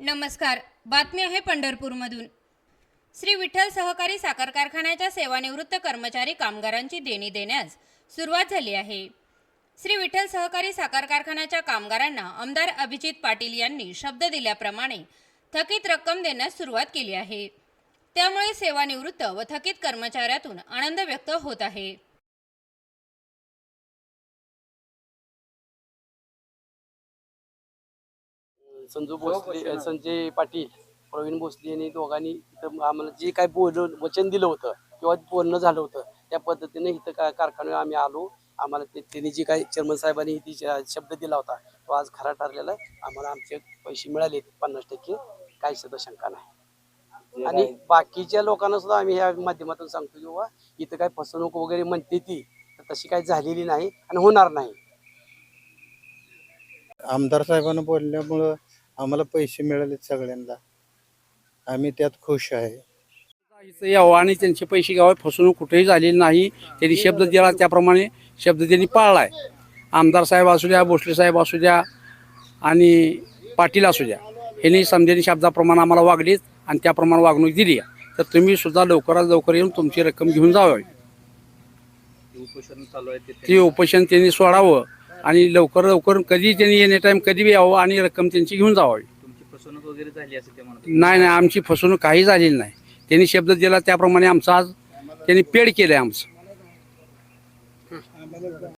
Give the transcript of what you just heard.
नमस्कार. बातमी आहे पंढरपूरमधून. श्री विठ्ठल सहकारी साखर कारखान्याच्या सेवानिवृत्त कर्मचारी कामगारांची देणी देण्यास सुरुवात झाली आहे. श्री विठ्ठल सहकारी साखर कारखान्याच्या कामगारांना आमदार अभिजित पाटील यांनी शब्द दिल्याप्रमाणे थकीत रक्कम देण्यास सुरुवात केली आहे. त्यामुळे सेवानिवृत्त व थकीत कर्मचाऱ्यातून आनंद व्यक्त होत आहे. संजू भोसले संजय पाटील प्रवीण भोसले यांनी दोघांनी इथं आम्हाला जे काय बोलून वचन दिलं होतं किंवा बोलणं झालं होतं त्या पद्धतीने इथं का कारखान्यावर आम्ही आलो. आम्हाला ते त्यांनी जे काही चेअरमन साहेबांनी ती शब्द दिला होता तो आज खरा ठरलेला आहे. आम्हाला आमचे पैसे मिळाले पन्नास टक्के. काही सुद्धा शंका नाही. आणि बाकीच्या लोकांना सुद्धा आम्ही या माध्यमातून सांगतो की बाबा इथं काय फसवणूक वगैरे म्हणते ती तर तशी काही झालेली नाही आणि होणार नाही. आमदार साहेबांना बोलल्यामुळं आम्हाला पैसे मिळाले सगळ्यांना. आम्ही त्यात खुश आहे. इथं यावं आणि त्यांचे पैसे घ्यावे फसवणूक कुठेही झालेली नाही. त्यांनी शब्द दिला त्याप्रमाणे शब्द त्यांनी पाळलाय. आमदार साहेब असू द्या भोसले साहेब असू द्या आणि पाटील असू द्या यांनी समजेनी शब्दाप्रमाणे आम्हाला वागलीत आणि त्याप्रमाणे वागणूक दिली. तर तुम्ही सुद्धा लवकरात लवकर येऊन तुमची रक्कम घेऊन जावी उपोषण चालू आहे ते ते उपोषण त्यांनी सोडावं. आणि लवकर लवकर कधी त्यांनी येणे टाईम कधी बी यावं आणि रक्कम त्यांची घेऊन जावावी. तुमची फसवणूक वगैरे झाली असं ते म्हणत नाही नाही आमची फसवणूक काही झालेली नाही. त्यांनी शब्द दिला त्याप्रमाणे आमचं आज त्यांनी पेड केलं आहे आमचं.